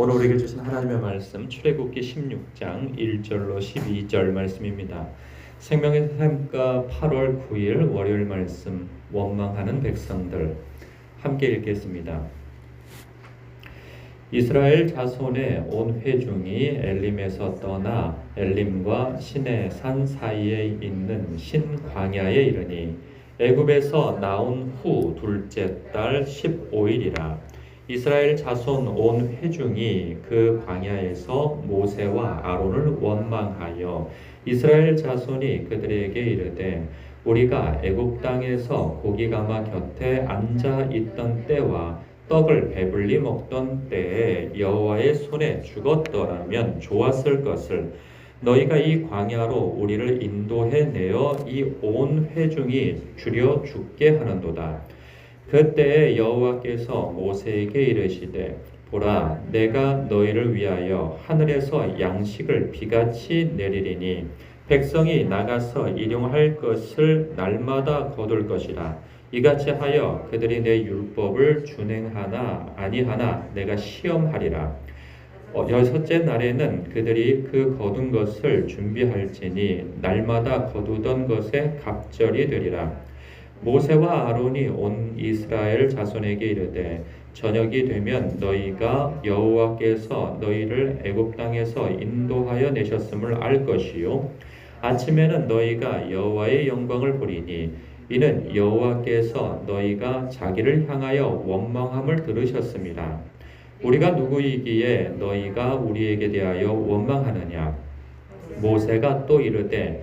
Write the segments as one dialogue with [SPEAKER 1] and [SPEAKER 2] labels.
[SPEAKER 1] 오늘 우리에게 주신 하나님의 말씀 출애굽기 16장 1절로 12절 말씀입니다. 생명의 삶과 8월 9일 월요일 말씀 원망하는 백성들 함께 읽겠습니다. 이스라엘 자손의 온 회중이 엘림에서 떠나 엘림과 신의 산 사이에 있는 신광야에 이르니 애굽에서 나온 후 둘째 달 15일이라 이스라엘 자손 온 회중이 그 광야에서 모세와 아론을 원망하여 이스라엘 자손이 그들에게 이르되 우리가 애굽 땅에서 고기 가마 곁에 앉아 있던 때와 떡을 배불리 먹던 때에 여호와의 손에 죽었더라면 좋았을 것을 너희가 이 광야로 우리를 인도해 내어 이 온 회중이 줄여 죽게 하는도다. 그때에 여호와께서 모세에게 이르시되 보라 내가 너희를 위하여 하늘에서 양식을 비같이 내리리니 백성이 나가서 일용할 것을 날마다 거둘 것이라. 이같이 하여 그들이 내 율법을 준행하나 아니하나 내가 시험하리라. 어, 여섯째 날에는 그들이 그 거둔 것을 준비할지니 날마다 거두던 것에 갑절이 되리라 모세와 아론이 온 이스라엘 자손에게 이르되 저녁이 되면 너희가 여호와께서 너희를 애굽 땅에서 인도하여 내셨음을 알 것이요 아침에는 너희가 여호와의 영광을 보리니 이는 여호와께서 너희가 자기를 향하여 원망함을 들으셨습니다. 우리가 누구이기에 너희가 우리에게 대하여 원망하느냐 모세가 또 이르되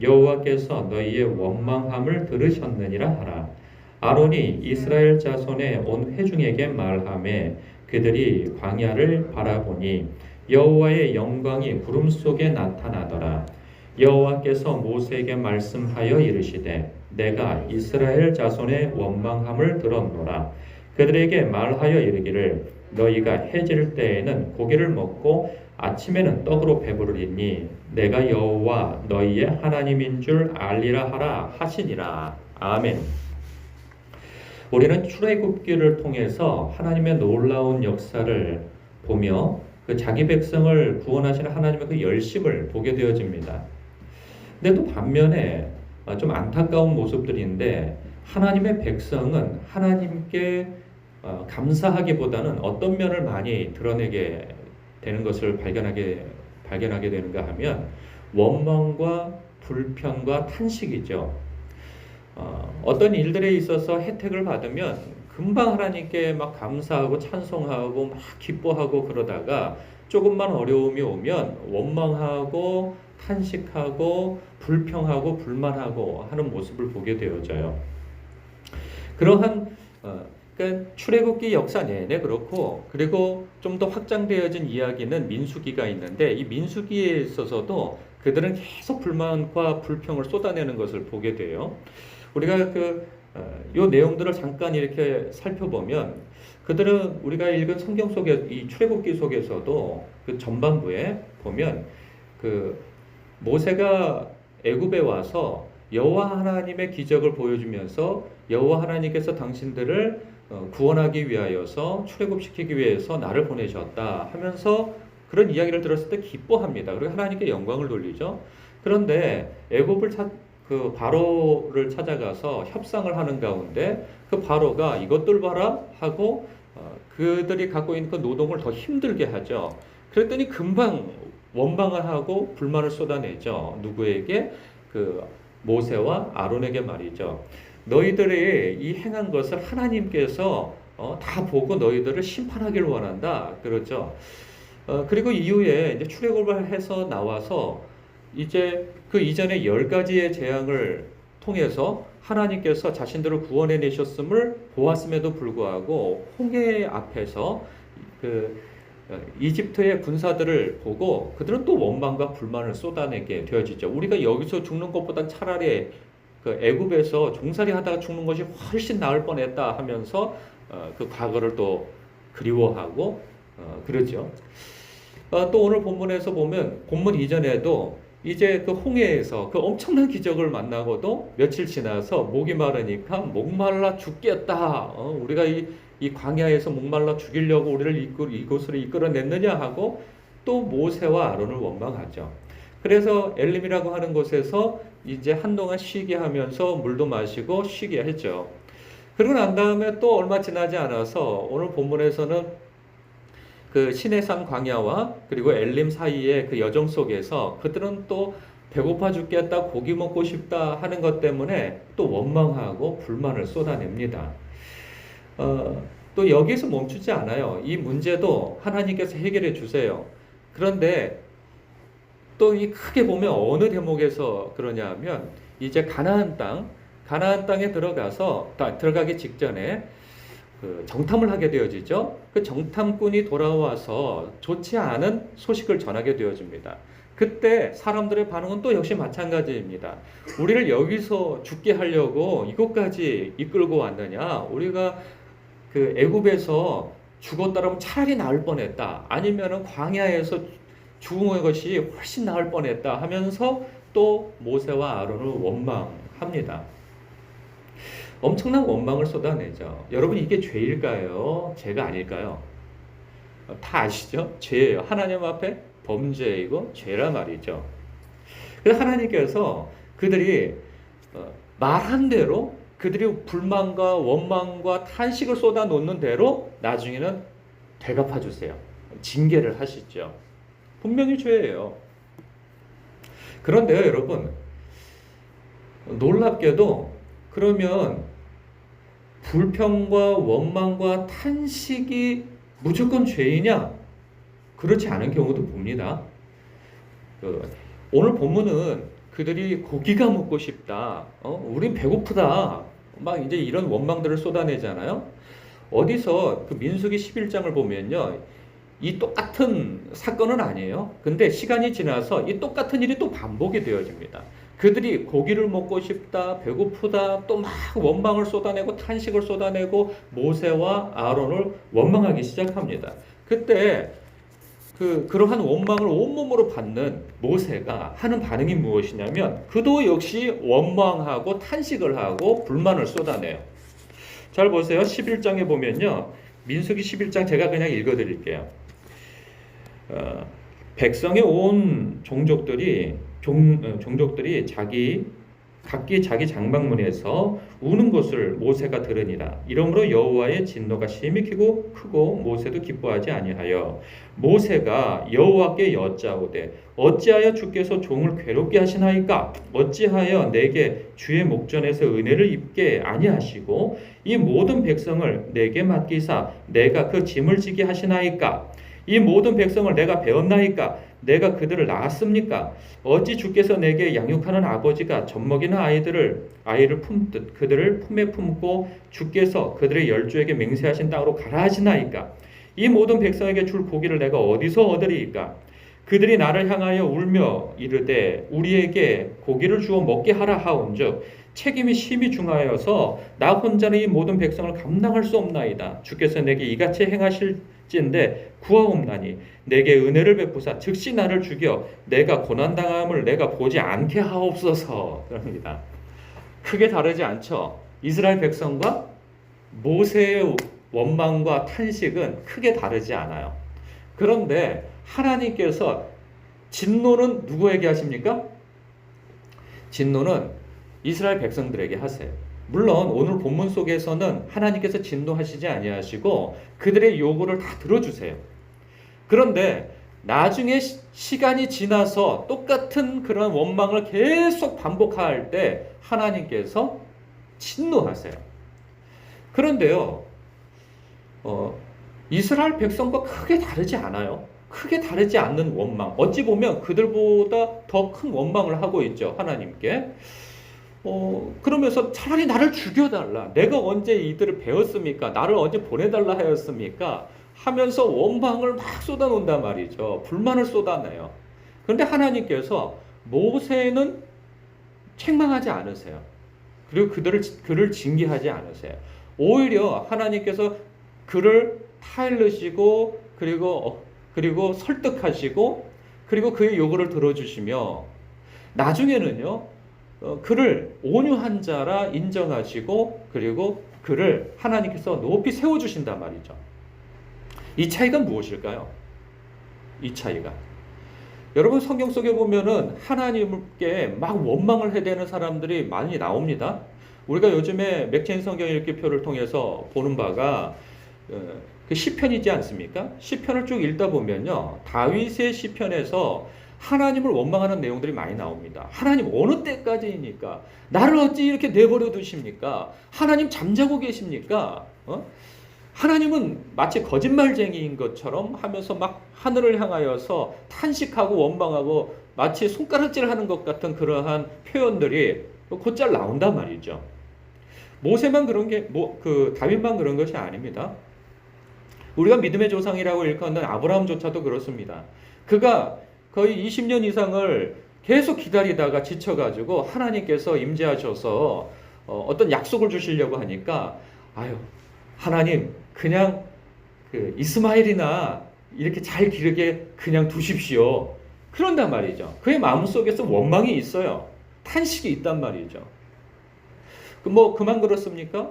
[SPEAKER 1] 여호와께서 너희의 원망함을 들으셨느니라 하라. 아론이 이스라엘 자손의 온 회중에게 말하매 그들이 광야를 바라보니 여호와의 영광이 구름 속에 나타나더라. 여호와께서 모세에게 말씀하여 이르시되 내가 이스라엘 자손의 원망함을 들었노라. 그들에게 말하여 이르기를 너희가 해질 때에는 고기를 먹고 아침에는 떡으로 배부르리니 내가 여호와 너희의 하나님인 줄 알리라 하라 하시니라. 아멘. 우리는 출애굽기를 통해서 하나님의 놀라운 역사를 보며 그 자기 백성을 구원하시는 하나님의 그 열심을 보게 되어집니다. 근데 또 반면에 좀 안타까운 모습들인데 하나님의 백성은 하나님께 어, 감사하기보다는 어떤 면을 많이 드러내게 되는 것을 발견하게 발견하게 되는가 하면 원망과 불평과 탄식이죠. 어, 어떤 일들에 있어서 혜택을 받으면 금방 하나님께 막 감사하고 찬송하고 막 기뻐하고 그러다가 조금만 어려움이 오면 원망하고 탄식하고 불평하고 불만하고 하는 모습을 보게 되어져요. 그러한 어, 그러니까 출애굽기 역사 내내 그렇고 그리고 좀 더 확장되어진 이야기는 민수기가 있는데 이 민수기에 있어서도 그들은 계속 불만과 불평을 쏟아내는 것을 보게 돼요. 우리가 그요 어, 내용들을 잠깐 이렇게 살펴보면 그들은 우리가 읽은 성경 속에 이 출애굽기 속에서도 그 전반부에 보면 그 모세가 애굽에 와서 여호와 하나님의 기적을 보여주면서 여호와 하나님께서 당신들을 어, 구원하기 위하여서 출애굽시키기 위해서 나를 보내셨다 하면서 그런 이야기를 들었을 때 기뻐합니다. 그리고 하나님께 영광을 돌리죠. 그런데 애굽을 찾, 그 바로를 찾아가서 협상을 하는 가운데 그 바로가 이것들 봐라 하고 어, 그들이 갖고 있는 그 노동을 더 힘들게 하죠. 그랬더니 금방 원방을 하고 불만을 쏟아내죠. 누구에게 그 모세와 아론에게 말이죠. 너희들이 이 행한 것을 하나님께서 어, 다 보고 너희들을 심판하기를 원한다. 그렇죠. 어, 그리고 이후에 이제 출애굽을 해서 나와서 이제 그 이전에 열 가지의 재앙을 통해서 하나님께서 자신들을 구원해 내셨음을 보았음에도 불구하고 홍해 앞에서 그 어, 이집트의 군사들을 보고 그들은 또 원망과 불만을 쏟아내게 되어지죠. 우리가 여기서 죽는 것보단 차라리 그 애굽에서 종살이 하다가 죽는 것이 훨씬 나을 뻔했다 하면서 어, 그 과거를 또 그리워하고 어, 그러죠. 어, 또 오늘 본문에서 보면 본문 이전에도 이제 그 홍해에서 그 엄청난 기적을 만나고도 며칠 지나서 목이 마르니까 목말라 죽겠다. 어, 우리가 이, 이 광야에서 목말라 죽이려고 우리를 이곳으로 이끌어냈느냐 하고 또 모세와 아론을 원망하죠. 그래서 엘림이라고 하는 곳에서 이제 한동안 쉬게 하면서 물도 마시고 쉬게 했죠. 그러고 난 다음에 또 얼마 지나지 않아서 오늘 본문에서는 그 시내산 광야와 그리고 엘림 사이의 그 여정 속에서 그들은 또 배고파 죽겠다, 고기 먹고 싶다 하는 것 때문에 또 원망하고 불만을 쏟아냅니다. 어, 또 여기서 멈추지 않아요. 이 문제도 하나님께서 해결해 주세요. 그런데 또 이 크게 보면 어느 대목에서 그러냐 하면 이제 가나안 땅, 가나안 땅에 들어가서 다- 들어가기 직전에 그 정탐을 하게 되어지죠. 그 정탐꾼이 돌아와서 좋지 않은 소식을 전하게 되어집니다. 그때 사람들의 반응은 또 역시 마찬가지입니다. 우리를 여기서 죽게 하려고 이곳까지 이끌고 왔느냐? 우리가 그 애굽에서 죽었다라면 차라리 나을 뻔했다. 아니면은 광야에서 죽은 것이 훨씬 나을 뻔했다 하면서 또 모세와 아론을 원망합니다. 엄청난 원망을 쏟아내죠. 여러분 이게 죄일까요? 죄가 아닐까요? 어, 다 아시죠? 죄예요. 하나님 앞에 범죄이고 죄라 말이죠. 그래서 하나님께서 그들이 어, 말한 대로 그들이 불만과 원망과 탄식을 쏟아 놓는 대로 나중에는 되갚아 주세요. 징계를 하시죠. 분명히 죄예요. 그런데요, 여러분 놀랍게도 그러면 불평과 원망과 탄식이 무조건 죄이냐? 그렇지 않은 경우도 봅니다. 그, 오늘 본문은 그들이 고기가 먹고 싶다. 어? 우린 배고프다. 막 이제 이런 원망들을 쏟아내잖아요. 어디서 그 민수기 11장을 보면요. 이 똑같은 사건은 아니에요. 근데 시간이 지나서 이 똑같은 일이 또 반복이 되어집니다. 그들이 고기를 먹고 싶다, 배고프다, 또 막 원망을 쏟아내고 탄식을 쏟아내고 모세와 아론을 원망하기 시작합니다. 그때 그 그러한 원망을 온몸으로 받는 모세가 하는 반응이 무엇이냐면 그도 역시 원망하고 탄식을 하고 불만을 쏟아내요. 잘 보세요. 11장에 보면요. 민수기 11장 제가 그냥 읽어 드릴게요. 어, 백성의 온 종족들이 종, 어, 종족들이 자기 각기 자기 장막문에서 우는 것을 모세가 들으니라. 이러므로 여호와의 진노가 심히 크고 크고 모세도 기뻐하지 아니하여 모세가 여호와께 여짜오되 어찌하여 주께서 종을 괴롭게 하시나이까? 어찌하여 내게 주의 목전에서 은혜를 입게 아니하시고 이 모든 백성을 내게 맡기사 내가 그 짐을 지게 하시나이까? 이 모든 백성을 내가 배웠나이까 내가 그들을 낳았습니까? 어찌 주께서 내게 양육하는 아버지가 젖먹이는 아이들을 아이를 품듯 그들을 품에 품고 주께서 그들의 열조에게 맹세하신 땅으로 가라 하시나이까? 이 모든 백성에게 줄 고기를 내가 어디서 얻으리이까? 그들이 나를 향하여 울며 이르되 우리에게 고기를 주어 먹게 하라 하온즉 책임이 심히 중하여서 나 혼자는 이 모든 백성을 감당할 수 없나이다. 주께서 내게 이같이 행하실진데 구하옵나니 내게 은혜를 베푸사 즉시 나를 죽여 내가 고난 당함을 내가 보지 않게 하옵소서. 그럽니다. 크게 다르지 않죠. 이스라엘 백성과 모세의 원망과 탄식은 크게 다르지 않아요. 그런데 하나님께서 진노는 누구에게 하십니까? 진노는 이스라엘 백성들에게 하세요. 물론 오늘 본문 속에서는 하나님께서 진노하시지 아니하시고 그들의 요구를 다 들어주세요. 그런데 나중에 시, 시간이 지나서 똑같은 그런 원망을 계속 반복할 때 하나님께서 진노하세요. 그런데요, 어, 이스라엘 백성과 크게 다르지 않아요. 크게 다르지 않는 원망. 어찌 보면 그들보다 더 큰 원망을 하고 있죠. 하나님께. 어, 그러면서 차라리 나를 죽여달라. 내가 언제 이들을 배웠습니까? 나를 언제 보내달라 하였습니까? 하면서 원망을 막 쏟아놓는단 말이죠. 불만을 쏟아내요. 그런데 하나님께서 모세는 책망하지 않으세요. 그리고 그들을 그를 징계하지 않으세요. 오히려 하나님께서 그를 타일르시고 그리고 어, 그리고 설득하시고 그리고 그의 요구를 들어주시며 나중에는요 어, 그를 온유한 자라 인정하시고 그리고 그를 하나님께서 높이 세워주신단 말이죠. 이 차이가 무엇일까요? 이 차이가 여러분 성경 속에 보면은 하나님께 막 원망을 해대는 사람들이 많이 나옵니다. 우리가 요즘에 맥체인 성경 읽기표를 통해서 보는 바가 어, 그 시편이지 않습니까? 시편을 쭉 읽다 보면요. 다윗의 시편에서 하나님을 원망하는 내용들이 많이 나옵니다. 하나님 어느 때까지입니까? 나를 어찌 이렇게 내버려 두십니까? 하나님 잠자고 계십니까? 어? 하나님은 마치 거짓말쟁이인 것처럼 하면서 막 하늘을 향하여서 탄식하고 원망하고 마치 손가락질 하는 것 같은 그러한 표현들이 곧잘 나온단 말이죠. 모세만 그런 게, 뭐, 그, 다윗만 그런 것이 아닙니다. 우리가 믿음의 조상이라고 일컫는 아브라함조차도 그렇습니다. 그가 거의 20년 이상을 계속 기다리다가 지쳐가지고 하나님께서 임재하셔서 어, 어떤 약속을 주시려고 하니까 아유 하나님 그냥 그 이스마엘이나 이렇게 잘 기르게 그냥 두십시오. 그런단 말이죠. 그의 마음속에서 원망이 있어요. 탄식이 있단 말이죠. 그뭐 그만 그렇습니까?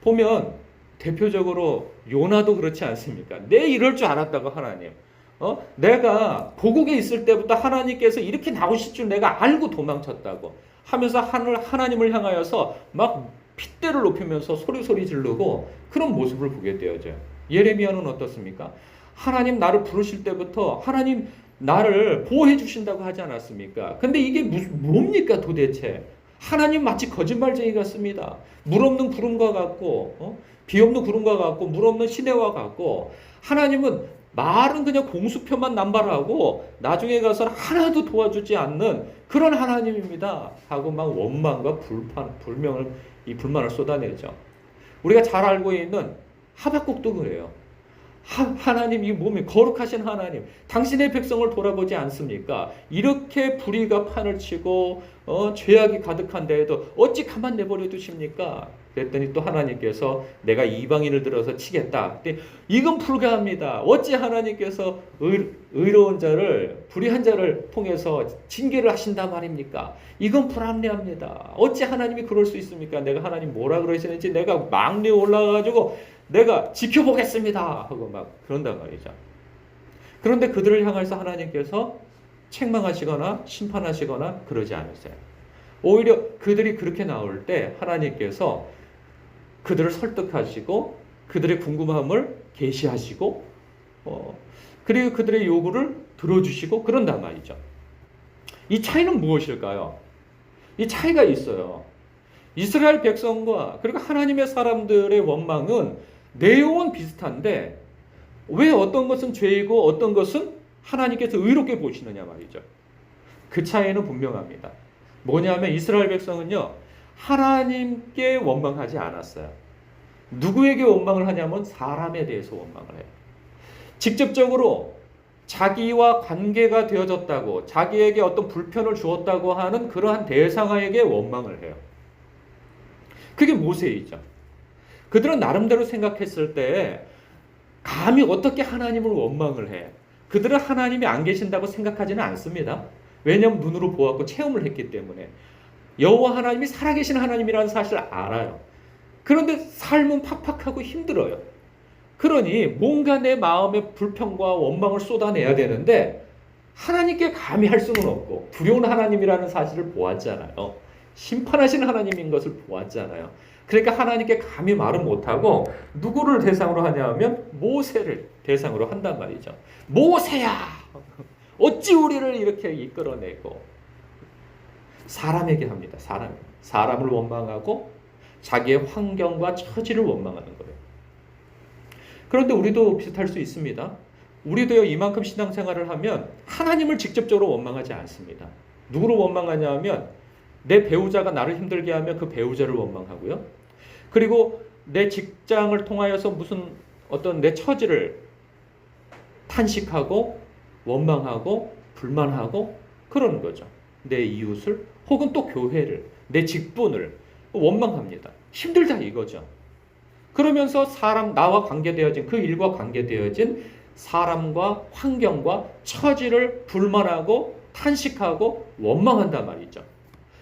[SPEAKER 1] 보면 대표적으로 요나도 그렇지 않습니까? 내 이럴 줄 알았다고 하나님. 어? 내가 고국에 있을 때부터 하나님께서 이렇게 나오실 줄 내가 알고 도망쳤다고 하면서 하늘 하나님을 향하여서 막 핏대를 높이면서 소리 소리 지르고 그런 모습을 보게 되어져요. 예레미야는 어떻습니까? 하나님 나를 부르실 때부터 하나님 나를 보호해 주신다고 하지 않았습니까? 근데 이게 무, 뭡니까 도대체? 하나님 마치 거짓말쟁이 같습니다. 물 없는 구름과 같고 어? 비 없는 구름과 같고 물 없는 시내와 같고 하나님은 말은 그냥 공수표만 남발하고 나중에 가서 하나도 도와주지 않는 그런 하나님입니다. 하고 막 원망과 불판, 불명을 이 불만을 쏟아내죠. 우리가 잘 알고 있는 하박국도 그래요. 하, 나님이 몸이 거룩하신 하나님, 당신의 백성을 돌아보지 않습니까? 이렇게 불의가 판을 치고 어, 죄악이 가득한 데에도 어찌 가만 내버려 두십니까? 그랬더니 또 하나님께서 내가 이방인을 들어서 치겠다. 이건 불가합니다. 어찌 하나님께서 의, 의로운 자를 불의한 자를 통해서 징계를 하신다 말입니까? 이건 불합리합니다. 어찌 하나님이 그럴 수 있습니까? 내가 하나님 뭐라 그러시는지 내가 막내 올라가가지고 내가 지켜보겠습니다 하고 막 그런단 말이죠. 그런데 그들을 향해서 하나님께서 책망하시거나 심판하시거나 그러지 않으세요. 오히려 그들이 그렇게 나올 때 하나님께서 그들을 설득하시고 그들의 궁금함을 계시하시고 어, 그리고 그들의 요구를 들어주시고 그런단 말이죠. 이 차이는 무엇일까요? 이 차이가 있어요. 이스라엘 백성과 그리고 하나님의 사람들의 원망은 내용은 비슷한데 왜 어떤 것은 죄이고 어떤 것은 하나님께서 의롭게 보시느냐 말이죠. 그 차이는 분명합니다. 뭐냐면 이스라엘 백성은요, 하나님께 원망하지 않았어요. 누구에게 원망을 하냐면 사람에 대해서 원망을 해요. 직접적으로 자기와 관계가 되어졌다고, 자기에게 어떤 불편을 주었다고 하는 그러한 대상에게 원망을 해요. 그게 모세이죠. 그들은 나름대로 생각했을 때 감히 어떻게 하나님을 원망을 해? 그들은 하나님이 안 계신다고 생각하지는 않습니다. 왜냐하면 눈으로 보았고 체험을 했기 때문에 여호와 하나님이 살아계신 하나님이라는 사실을 알아요. 그런데 삶은 팍팍하고 힘들어요. 그러니 뭔가 내 마음의 불평과 원망을 쏟아내야 되는데 하나님께 감히 할 수는 없고 두려운 하나님이라는 사실을 보았잖아요. 심판하신 하나님인 것을 보았잖아요. 그러니까 하나님께 감히 말은 못하고 누구를 대상으로 하냐면 모세를 대상으로 한단 말이죠. 모세야! 어찌 우리를 이렇게 이끌어내고 사람에게 합니다. 사람. 사람을 원망하고 자기의 환경과 처지를 원망하는 거예요. 그런데 우리도 비슷할 수 있습니다. 우리도요, 이만큼 신앙생활을 하면 하나님을 직접적으로 원망하지 않습니다. 누구를 원망하냐 하면 내 배우자가 나를 힘들게 하면 그 배우자를 원망하고요. 그리고 내 직장을 통하여서 무슨 어떤 내 처지를 탄식하고 원망하고 불만하고 그러는 거죠. 내 이웃을 혹은 또 교회를 내 직분을 원망합니다. 힘들다 이거죠. 그러면서 사람 나와 관계되어진 그 일과 관계되어진 사람과 환경과 처지를 불만하고 탄식하고 원망한단 말이죠.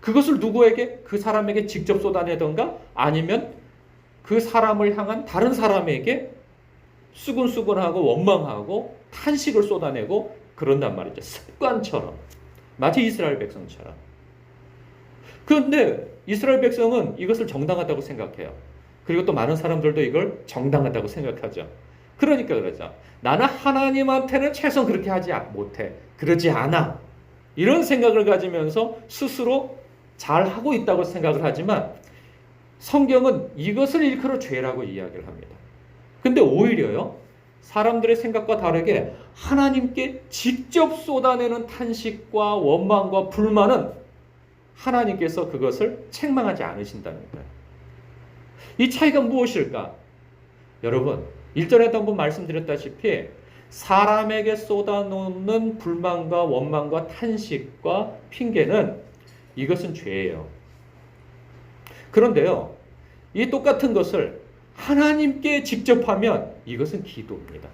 [SPEAKER 1] 그것을 누구에게 그 사람에게 직접 쏟아내던가 아니면 그 사람을 향한 다른 사람에게 수근수근하고 원망하고 탄식을 쏟아내고 그런단 말이죠. 습관처럼. 마치 이스라엘 백성처럼. 그런데 이스라엘 백성은 이것을 정당하다고 생각해요. 그리고 또 많은 사람들도 이걸 정당하다고 생각하죠. 그러니까 그러죠. 나는 하나님한테는 최선 그렇게 하지 못해. 그러지 않아. 이런 생각을 가지면서 스스로 잘 하고 있다고 생각을 하지만 성경은 이것을 일컬어 죄라고 이야기를 합니다. 근데 오히려요. 사람들의 생각과 다르게 하나님께 직접 쏟아내는 탄식과 원망과 불만은 하나님께서 그것을 책망하지 않으신다는 거예요. 이 차이가 무엇일까? 여러분, 일전에도 한번 말씀드렸다시피 사람에게 쏟아놓는 불만과 원망과 탄식과 핑계는 이것은 죄예요. 그런데요, 이 똑같은 것을 하나님께 직접 하면 이것은 기도입니다.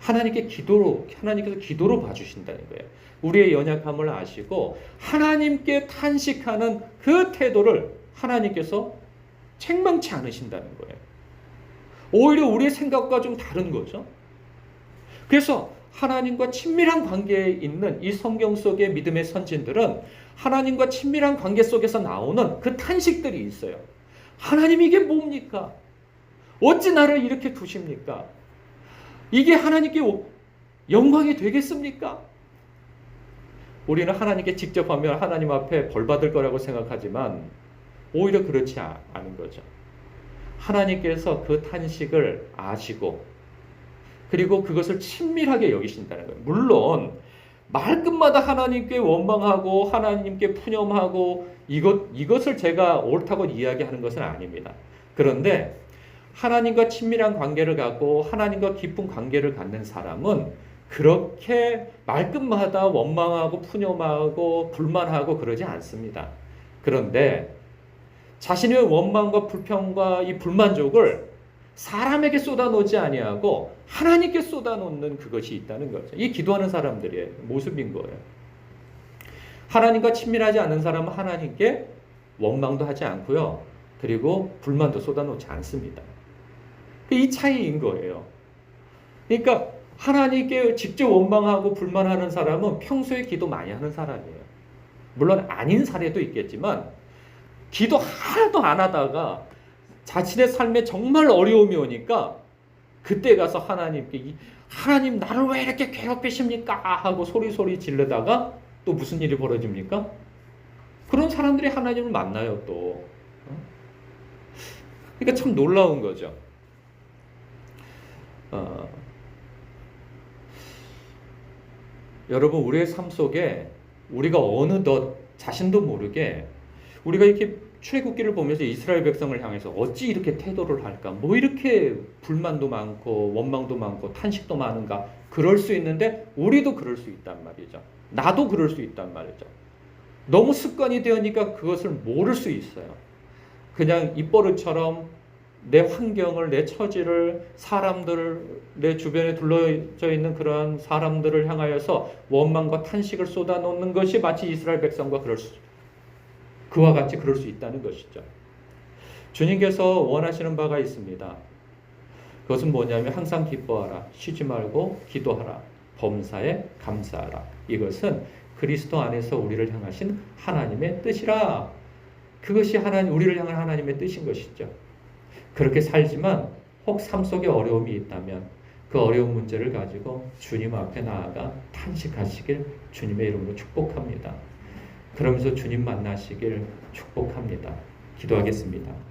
[SPEAKER 1] 하나님께 기도로 하나님께서 기도로 봐주신다는 거예요. 우리의 연약함을 아시고 하나님께 탄식하는 그 태도를 하나님께서 책망치 않으신다는 거예요. 오히려 우리의 생각과 좀 다른 거죠. 그래서 하나님과 친밀한 관계에 있는 이 성경 속의 믿음의 선진들은 하나님과 친밀한 관계 속에서 나오는 그 탄식들이 있어요. 하나님 이게 뭡니까? 어찌 나를 이렇게 두십니까? 이게 하나님께 영광이 되겠습니까? 우리는 하나님께 직접 하면 하나님 앞에 벌 받을 거라고 생각하지만 오히려 그렇지 않은 거죠. 하나님께서 그 탄식을 아시고 그리고 그것을 친밀하게 여기신다는 거예요. 물론 말끝마다 하나님께 원망하고 하나님께 푸념하고 이것 이것을 제가 옳다고 이야기하는 것은 아닙니다. 그런데 하나님과 친밀한 관계를 갖고 하나님과 깊은 관계를 갖는 사람은 그렇게 말끝마다 원망하고 푸념하고 불만하고 그러지 않습니다. 그런데 자신의 원망과 불평과 이 불만족을 사람에게 쏟아놓지 아니하고 하나님께 쏟아놓는 그것이 있다는 거죠. 이 기도하는 사람들의 모습인 거예요. 하나님과 친밀하지 않은 사람은 하나님께 원망도 하지 않고요. 그리고 불만도 쏟아놓지 않습니다. 이 차이인 거예요. 그러니까 하나님께 직접 원망하고 불만하는 사람은 평소에 기도 많이 하는 사람이에요. 물론 아닌 사례도 있겠지만 기도 하나도 안 하다가 자신의 삶에 정말 어려움이 오니까 그때 가서 하나님께 하나님 나를 왜 이렇게 괴롭히십니까? 하고 소리소리 질르다가 또 무슨 일이 벌어집니까? 그런 사람들이 하나님을 만나요 또. 어? 그러니까 참 놀라운 거죠. 어, 여러분 우리의 삶 속에 우리가 어느덧 자신도 모르게 우리가 이렇게 출애굽기를 보면서 이스라엘 백성을 향해서 어찌 이렇게 태도를 할까? 뭐 이렇게 불만도 많고 원망도 많고 탄식도 많은가? 그럴 수 있는데 우리도 그럴 수 있단 말이죠. 나도 그럴 수 있단 말이죠. 너무 습관이 되니까 그것을 모를 수 있어요. 그냥 입버릇처럼 내 환경을, 내 처지를, 사람들을, 내 주변에 둘러져 있는 그러한 사람들을 향하여서 원망과 탄식을 쏟아놓는 것이 마치 이스라엘 백성과 그럴 수, 그와 같이 그럴 수 있다는 것이죠. 주님께서 원하시는 바가 있습니다. 그것은 뭐냐면 항상 기뻐하라, 쉬지 말고 기도하라, 범사에 감사하라. 이것은 그리스도 안에서 우리를 향하신 하나님의 뜻이라. 그것이 하나님 우리를 향한 하나님의 뜻인 것이죠. 그렇게 살지만 혹 삶 속에 어려움이 있다면 그 어려운 문제를 가지고 주님 앞에 나아가 탄식하시길 주님의 이름으로 축복합니다. 그러면서 주님 만나시길 축복합니다. 기도하겠습니다.